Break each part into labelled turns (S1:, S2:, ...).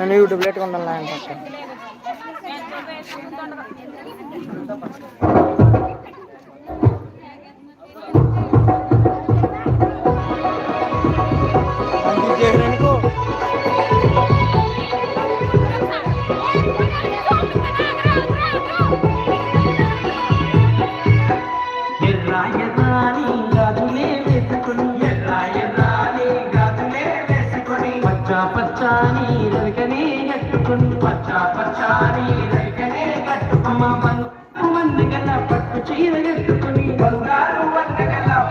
S1: నేను పెట్టుకుంటాను ఆయన పక్క అంకిత్
S2: ఎర్రాయరాని గాజులే వేసుకుని. గాజులే పచ్చా పచ్చాని రైకనే కట్టుకుని. పచ్చా పచ్చాని కట్టుకుమ్మ పట్టు చీర కట్టుకుని. బంగారు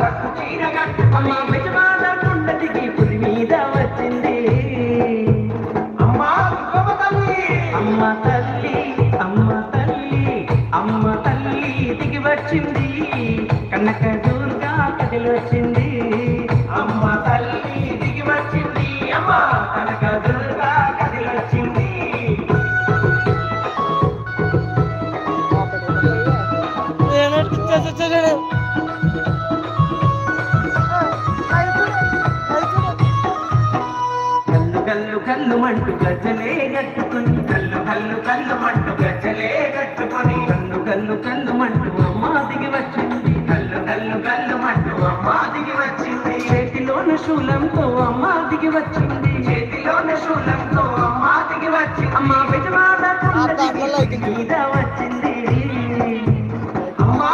S2: పట్టు చీర కట్టుకుని. పులి మీద వచ్చింది. అమ్మా అమ్మ తల్లి అమ్మ తల్లి అమ్మ తల్లి దిగి వచ్చింది. కనక వచ్చింది. అమ్మ తల్లి దిగి వచ్చింది. అమ్మ కనక దుర్గా కదిలి వచ్చింది. కళ్ళు కళ్ళు కల్లు మంటు గజ్జలే గట్టుకుని కళ్ళు కళ్ళు కళ్ళు మంటు గజ్జలే గట్టుకుని కళ్ళు కళ్ళు కళ్ళు మంటు కల్లు మంటు అమ్మ దిగి వచ్చింది. చేతిలోన శూలంతో అమ్మ దిగి వచ్చింది. చేతిలోన శూలంతో అమ్మ దిగి వచ్చింది అమ్మ కుండదిగి మీద వచ్చింది. అమ్మా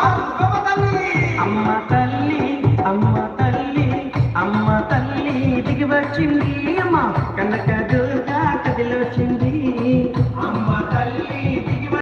S2: అమ్మ తల్లి అమ్మ తల్లి అమ్మ తల్లి దిగి వచ్చింది. అమ్మ కనక